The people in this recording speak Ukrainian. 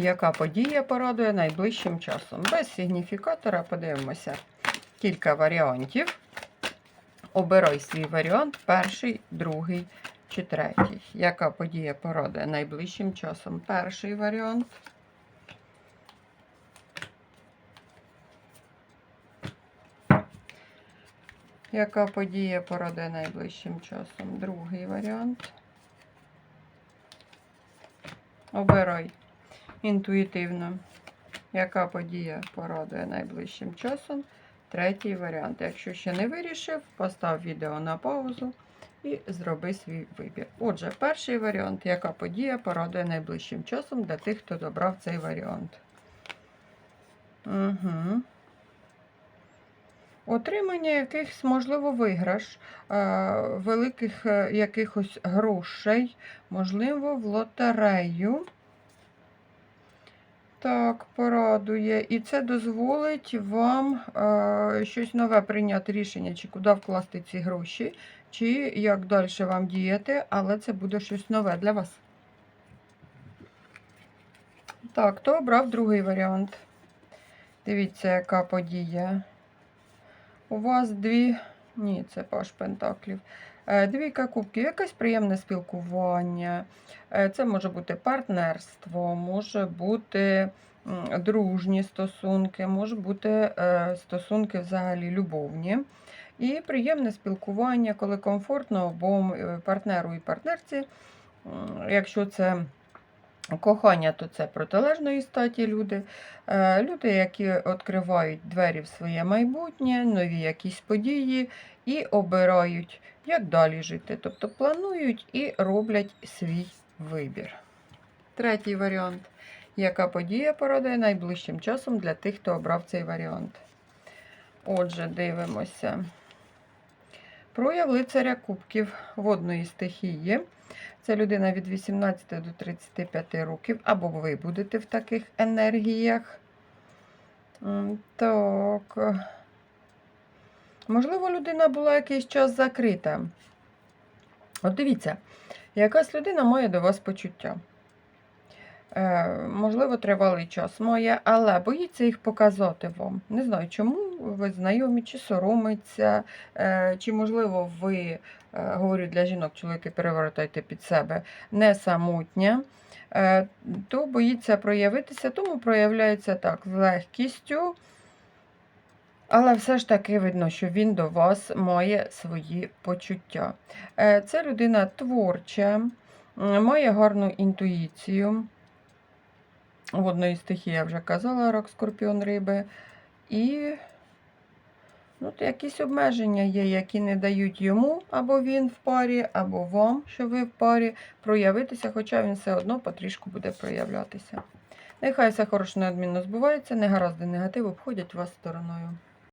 яка подія порадує найближчим часом. Без сигніфікатора подивимося кілька варіантів. Обирай свій варіант, перший, другий чи третій. Яка подія порадує найближчим часом? Перший варіант. Яка подія порадує найближчим часом? Другий варіант. Обирай інтуїтивно. Яка подія порадує найближчим часом? Третій варіант. Якщо ще не вирішив, постав відео на паузу і зроби свій вибір. Отже, перший варіант. Яка подія порадує найближчим часом для тих, хто добрав цей варіант? Угу. Отримання якихось, можливо, виграш, е, великих е, якихось грошей, можливо, в лотерею. Так, порадує. І це дозволить вам е, щось нове прийняти рішення, чи куди вкласти ці гроші, чи як далі вам діяти, але це буде щось нове для вас. Так, хто обрав другий варіант? Дивіться, яка подія. У вас дві. Ні, це паш Пентаклів. Е, Двійка кубків, якесь приємне спілкування. Е, Це може бути партнерство, може бути дружні стосунки, може бути е, стосунки взагалі любовні. І приємне спілкування, коли комфортно обом партнеру і партнерці. Якщо це кохання, то це протилежної статі люди. Е, Люди, які відкривають двері в своє майбутнє, нові якісь події і обирають, як далі жити. Тобто планують і роблять свій вибір. Третій варіант. Яка подія порадує найближчим часом для тих, хто обрав цей варіант? Отже, дивимося. Прояв лицаря кубків водної стихії. Це людина від 18 до 35 років, або ви будете в таких енергіях. Так. Можливо, людина була якийсь час закрита. От дивіться, якась людина має до вас почуття. Е, можливо, тривалий час має, але боїться їх показати вам. Не знаю, чому ви знайомі, чи соромиться, е, чи, можливо, ви, е, говорю для жінок, чоловіки перевертайте під себе, не самотня, то боїться проявитися, тому проявляється так з легкістю. Але все ж таки видно, що він до вас має свої почуття. Це людина творча, має гарну інтуїцію. Водної стихії, я вже казала, рак, скорпіон, риби. І ну, то якісь обмеження є, які не дають йому, або він в парі, або вам, що ви в парі, проявитися, хоча він все одно потрішку буде проявлятися. Нехай все хороше неодмінно збувається, негаразди негатив обходять вас стороною.